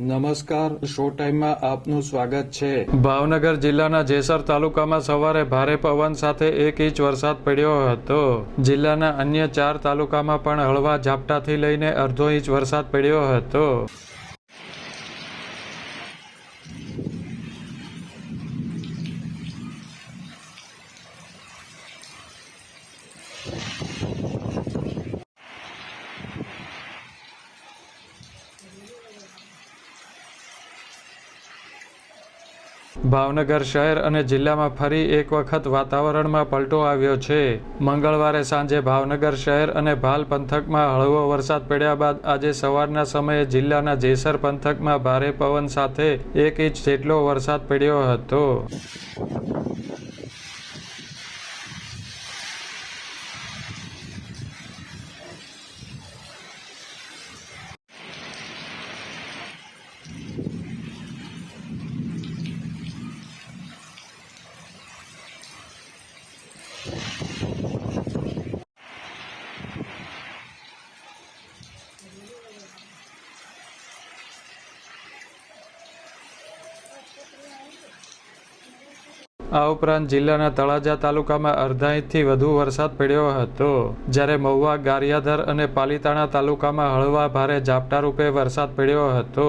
નમસ્કાર, શો ટાઈમમાં આપનું સ્વાગત છે. ભાવનગર જિલ્લાના જેસર તાલુકામાં સવારે ભારે પવન સાથે એક ઇંચ વરસાદ પડ્યો હતો. જિલ્લાના અન્ય ચાર તાલુકામાં પણ હળવા ઝાપટાથી લઈને અડધો ઇંચ વરસાદ પડ્યો હતો. ભાવનગર શહેર અને જિલ્લામાં ફરી એક વખત વાતાવરણમાં પલટો આવ્યો છે. મંગળવારે સાંજે ભાવનગર શહેર અને ભાલ પંથકમાં હળવો વરસાદ પડ્યા બાદ આજે સવારના સમયે જિલ્લાના જેસર પંથકમાં ભારે પવન સાથે એક ઇંચ જેટલો વરસાદ પડ્યો હતો. આ ઉપરાંત જિલ્લાના તળાજા તાલુકામાં અડધા ઇંચથી વધુ વરસાદ પડ્યો હતો. જ્યારે મહુવા, ગારિયાધર અને પાલીતાણા તાલુકામાં હળવા ભારે ઝાપટા રૂપે વરસાદ પડ્યો હતો.